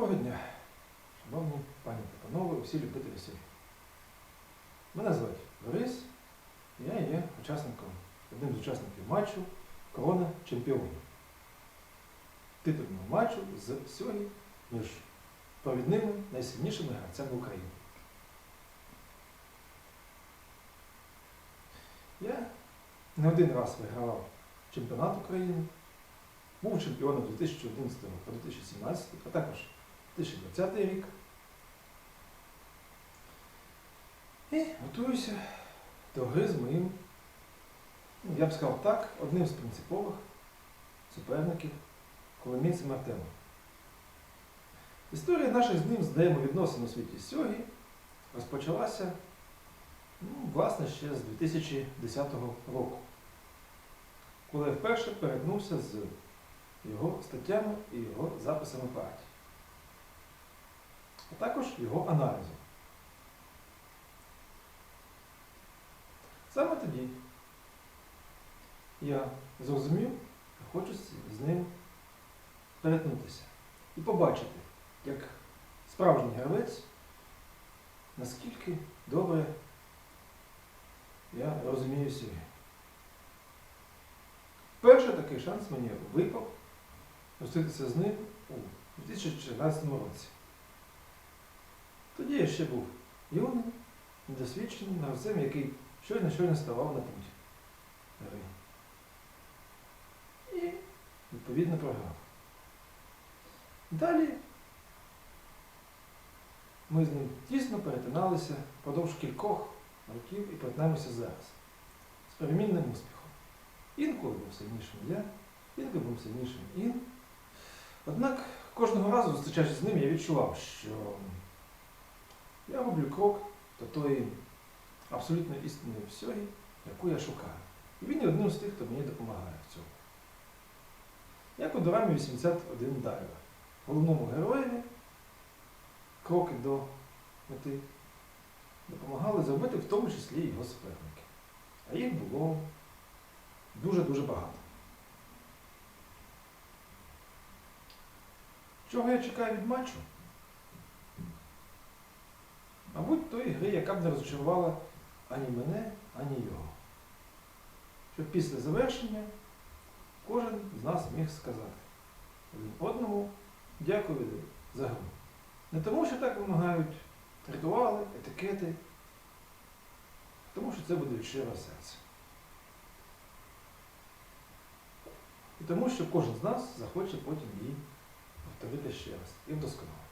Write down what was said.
Доброго дня, шановні пані та панове, усі любителі селі. Мене звати Борис, і я є учасником, одним з учасників матчу Корона Чемпіонів. Титульного матчу з сьогодні між провідними найсильнішими гравцями України. Я не один раз вигравав чемпіонат України, був чемпіоном 2011 по 2017, а також 2020 рік. І готуюся до гри з моїм, ну, я б сказав так, одним з принципових суперників коломійцем Артемом. Історія наших з ним взаємовідносин у світі сьогодні розпочалася ну, власне ще з 2010 року, коли я вперше перетнувся з його статтями і його записами партії, а також його аналізом. Саме тоді я зрозумів, що хочу з- ним перетнутися і побачити, як справжній гравець, наскільки добре я розумію себе. Перший такий шанс мені випав зустрітися з ним у 2014 році. Я ще був юним, недосвідченим гравцем, який щойно щойно ставав на путь гри. І відповідно програв. Далі ми з ним тісно перетиналися впродовж кількох років і перетинаємося зараз з перемінним успіхом. Інколи був сильнішим я, інколи був сильнішим він. Однак кожного разу, зустрічаючись з ним, я відчував, що я роблю крок до тої абсолютної істини всього, яку я шукаю. І він є одним з тих, хто мені допомагає в цьому. Як у дорамі 81 Дайва, головному героєві кроки до мети допомагали зробити в тому числі його суперники. А їх було дуже-дуже багато. Чого я чекаю від матчу? Мабуть, тої гри, яка б не розчарувала ані мене, ані його. Щоб після завершення кожен з нас міг сказати один одному дякую за гру. Не тому, що так вимагають ритуали, етикети, а тому що це буде від серця. І тому, що кожен з нас захоче потім її повторити ще раз і вдосконалити.